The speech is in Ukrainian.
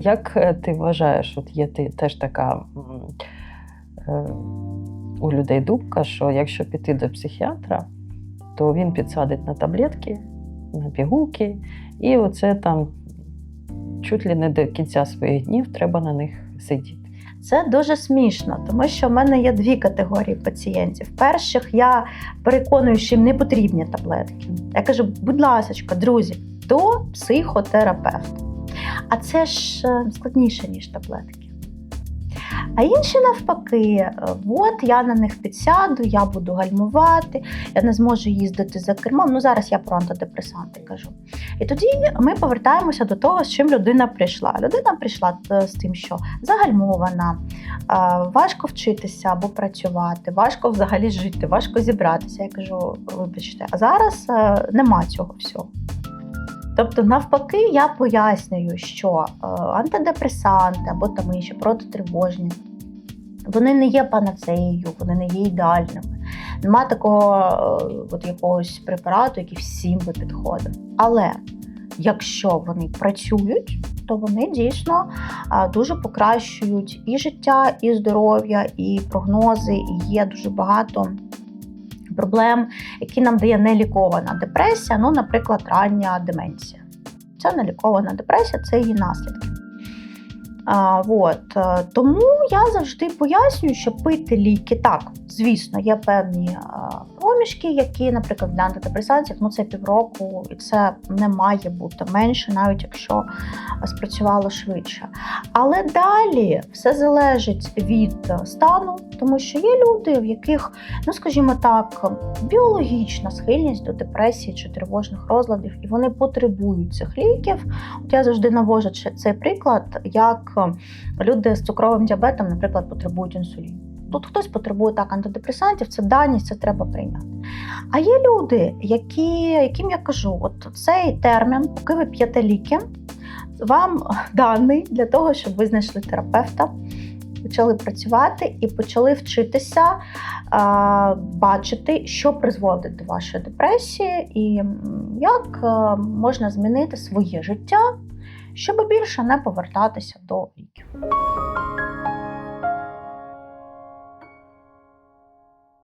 Як е, ти вважаєш, от є ти теж така е, у людей думка, що якщо піти до психіатра, то він підсадить на таблетки, на пігулки, і оце там чуть ли не до кінця своїх днів треба на них сидіти. Це дуже смішно, тому що в мене є дві категорії пацієнтів. Перших я переконую, що їм не потрібні таблетки. Я кажу, будь ласка, друзі, до психотерапевта. А це ж е, складніше, ніж таблетки. А інші навпаки, е, от я на них підсяду, я буду гальмувати, я не зможу їздити за кермом. Ну зараз я про антидепресанти кажу. І тоді ми повертаємося до того, з чим людина прийшла. Людина прийшла е, з тим, що загальмована, важко вчитися або працювати, важко взагалі жити, важко зібратися. Я кажу, вибачте, а зараз нема цього всього. Тобто, навпаки, я пояснюю, що е, антидепресанти або там інші протитривожні, вони не є панацеєю, вони не є ідеальними. Нема такого е, от якогось препарату, який всім би підходив. Але якщо вони працюють, то вони дійсно а, дуже покращують і життя, і здоров'я, і прогнози, і є дуже багато проблем, які нам дає нелікована депресія, ну, наприклад, рання деменція. Це нелікована депресія, це її наслідки. А, от. е, Тому я завжди пояснюю, що пити ліки так, звісно, є певні а, проміжки, які, наприклад, для антидепресантів, ну це півроку, і це не має бути менше, навіть якщо спрацювало швидше. Але далі все залежить від е, стану, тому що є люди, в яких, ну скажімо так, біологічна схильність до депресії чи тривожних розладів, і вони потребують цих ліків. От я завжди навожу цей приклад, як е, люди з цукровим діабетом, наприклад, потребують інсуліну. Тут хтось потребує так антидепресантів, це даність, це треба прийняти. А є люди, які, яким я кажу, от цей термін, поки ви п'єте ліки, вам даний для того, щоб ви знайшли терапевта, почали працювати і почали вчитися а, бачити, що призводить до вашої депресії, і як е, можна змінити своє життя, щоб більше не повертатися до ліків.